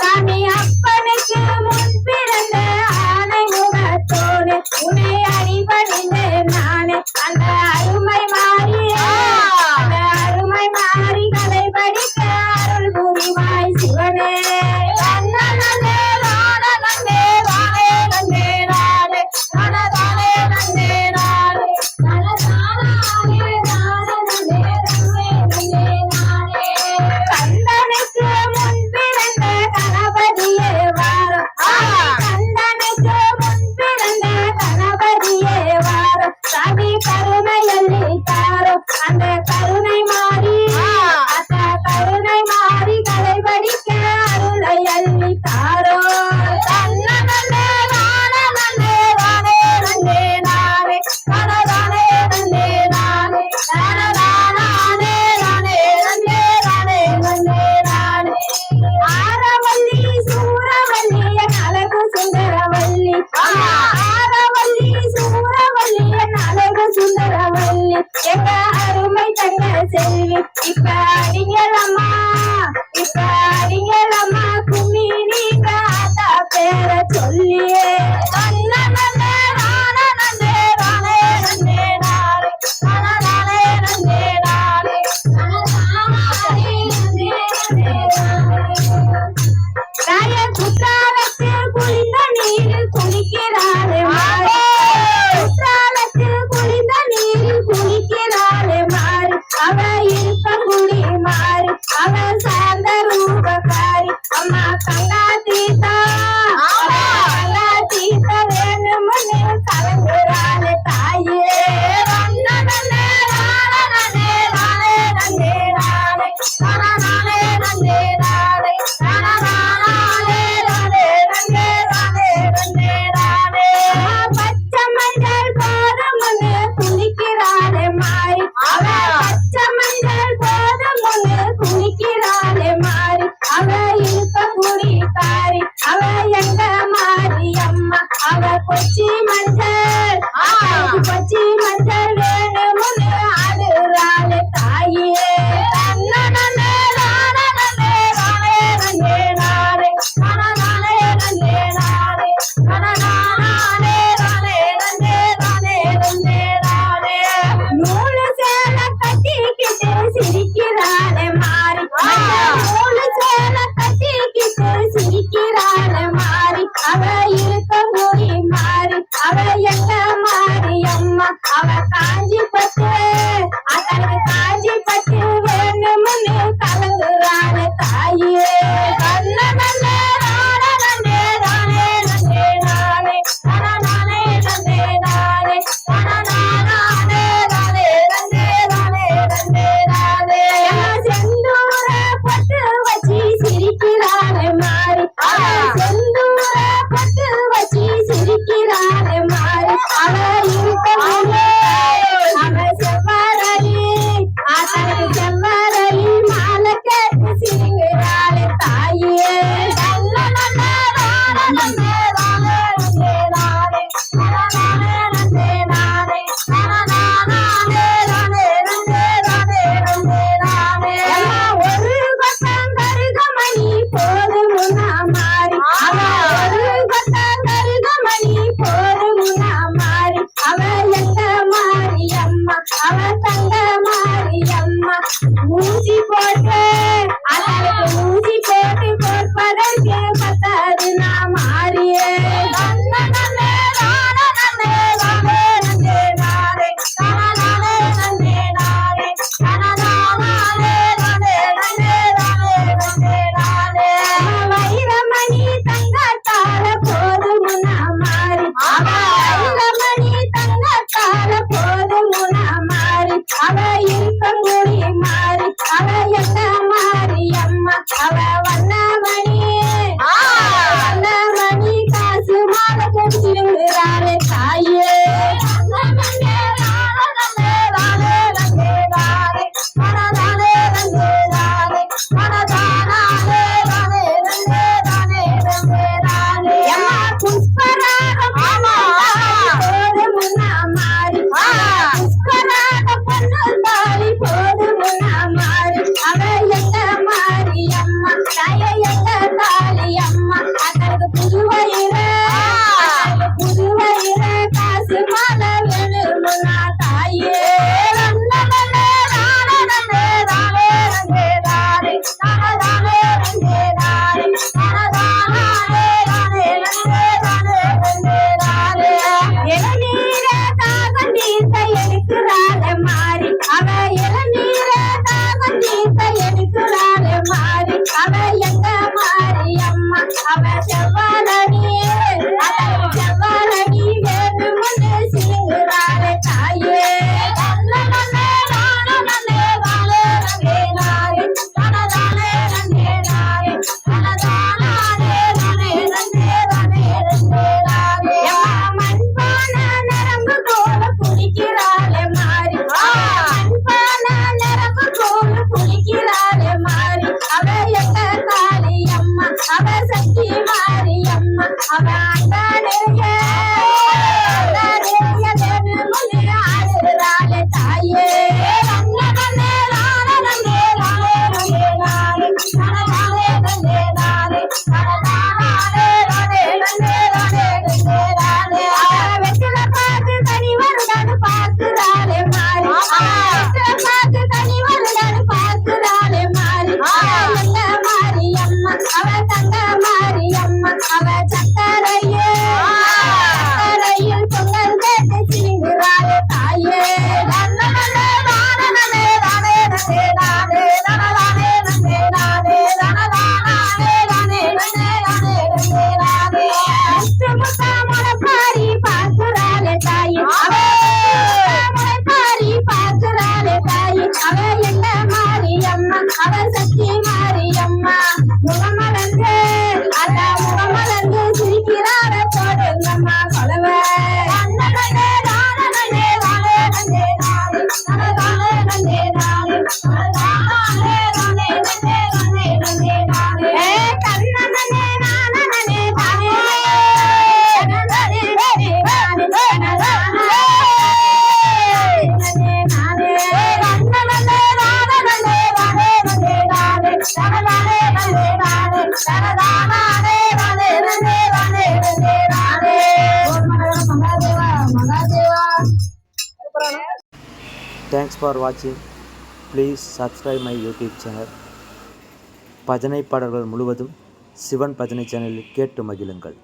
சாமி 完了 மலையில் 喜欢你。I'm not done yet. Thanks for வாட்சிங் please subscribe my YouTube channel பஜனை பாடல்கள் முழுவதும் சிவன் பஜனை சேனலில் கேட்டு மகிழுங்கள்.